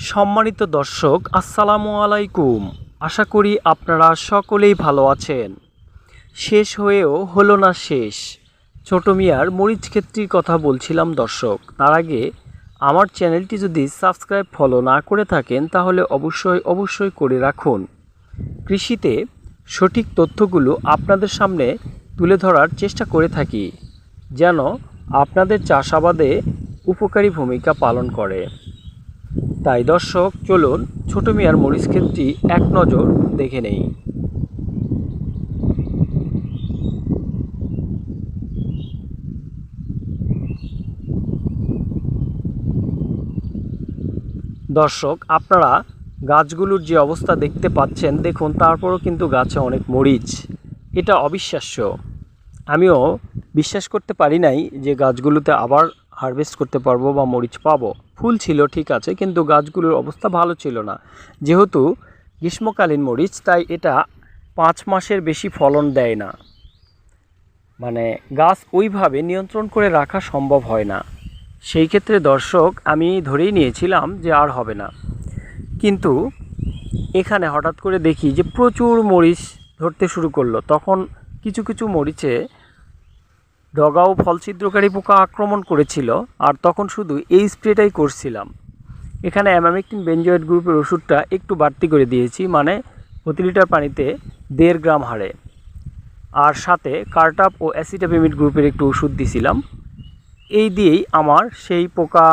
সম্মানিত দর্শক, আসসালামু আলাইকুম। আশা করি আপনারা সকলেই ভালো আছেন। শেষ হয়েও হলো না শেষ। ছোট মিয়ার মরিচ ক্ষেত্রির কথা বলছিলাম দর্শক। তার আগে আমার চ্যানেলটি যদি সাবস্ক্রাইব ফলো না করে থাকেন, তাহলে অবশ্যই অবশ্যই করে রাখুন। কৃষিতে সঠিক তথ্যগুলো আপনাদের সামনে তুলে ধরার চেষ্টা করে থাকি, যেন আপনাদের চাষাবাদে উপকারী ভূমিকা পালন করে। তাই দর্শক, চলুন ছোট মিয়ার মরিচ ক্ষেতটি এক নজর দেখে নেই। দর্শক, আপনারা গাছগুলোর যে অবস্থা দেখতে পাচ্ছেন, দেখুন তারপরও কিন্তু গাছে অনেক মরিচ। এটা অবিশ্বাস্য। আমিও বিশ্বাস করতে পারি নাই যে গাছগুলোতে আবার হারভেস্ট করতে পারব বা মরিচ পাবো। ফুল ছিল, ঠিক আছে, কিন্তু গাছগুলোর অবস্থা ভালো ছিল না। যেহেতু গ্রীষ্মকালীন মরিচ, তাই এটা পাঁচ মাসের বেশি ফলন দেয় না। মানে গাছ ওইভাবে নিয়ন্ত্রণ করে রাখা সম্ভব হয় না। সেই ক্ষেত্রে দর্শক, আমি ধরেই নিয়েছিলাম যে আর হবে না। কিন্তু এখানে হঠাৎ করে দেখি যে প্রচুর মরিচ ধরতে শুরু করল। তখন কিছু কিছু মরিচে ডগা ও ফলছিদ্রকারী পোকা আক্রমণ করেছিল, আর তখন শুধু এই স্প্রেটাই করছিলাম। এখানে অ্যামামেকটিন বেঞ্জয়েড গ্রুপের ওষুধটা একটু বাড়তি করে দিয়েছি মানে প্রতি লিটার পানিতে দেড় গ্রাম হারে আর সাথে কার্টাপ ও অ্যাসিটাপেমিড গ্রুপের একটু ওষুধ দিছিলাম। এই দিয়েই আমার সেই পোকা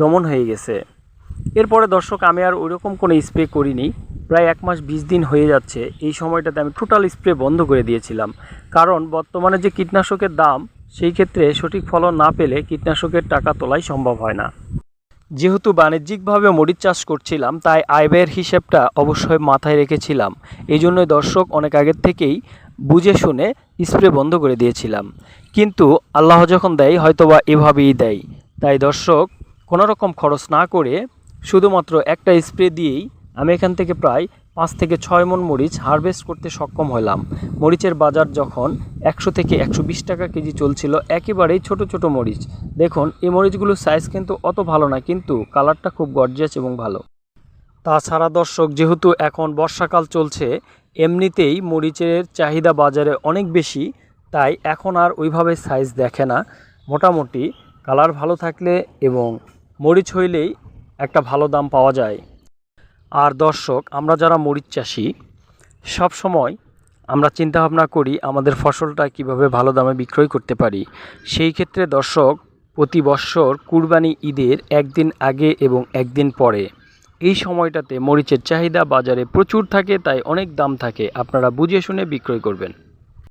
দমন হয়ে গেছে। এরপরে দর্শক, আমি আর ওইরকম কোনো স্প্রে করিনি। প্রায় এক মাস বিশ দিন হয়ে যাচ্ছে, এই সময়টাতে আমি টোটাল স্প্রে বন্ধ করে দিয়েছিলাম। কারণ বর্তমানে যে কীটনাশকের দাম, সেই ক্ষেত্রে সঠিক ফলন না পেলে কীটনাশকের টাকা তোলাই সম্ভব হয় না। যেহেতু বাণিজ্যিকভাবে মরিচ চাষ করছিলাম, তাই আয় ব্যয়ের হিসেবটা অবশ্যই মাথায় রেখেছিলাম। এই জন্যই দর্শক অনেক আগের থেকেই বুঝে শুনে স্প্রে বন্ধ করে দিয়েছিলাম। কিন্তু আল্লাহ যখন দেয়, হয়তোবা এভাবেই দেয়। তাই দর্শক কোনো রকম খরচ না করে শুধুমাত্র একটা স্প্রে দিয়েই আমি এখান থেকে প্রায় পাঁচ থেকে ছয় মন মরিচ হারভেস্ট করতে সক্ষম হলাম। মরিচের বাজার যখন একশো থেকে একশো বিশ টাকা কেজি চলছিল, একেবারেই ছোট ছোট মরিচ। দেখুন, এই মরিচগুলোর সাইজ কিন্তু অত ভালো না, কিন্তু কালারটা খুব গর্জিয়াস এবং ভালো। তাছাড়া দর্শক, যেহেতু এখন বর্ষাকাল চলছে, এমনিতেই মরিচের চাহিদা বাজারে অনেক বেশি, তাই এখন আর ওইভাবে সাইজ দেখে না। মোটামুটি কালার ভালো থাকলে এবং মরিচ হইলেই একটা ভালো দাম পাওয়া যায়। আর দর্শক, আমরা যারা মরিচ চাষি, সব সময় আমরা চিন্তাভাবনা করি আমাদের ফসলটা কীভাবে ভালো দামে বিক্রয় করতে পারি। সেই ক্ষেত্রে দর্শক, প্রতি বৎসর কুরবানি ঈদের একদিন আগে এবং একদিন পরে। এই সময়টাতে মরিচের চাহিদা বাজারে প্রচুর থাকে, তাই অনেক দাম থাকে। আপনারা বুঝে শুনে বিক্রয় করবেন।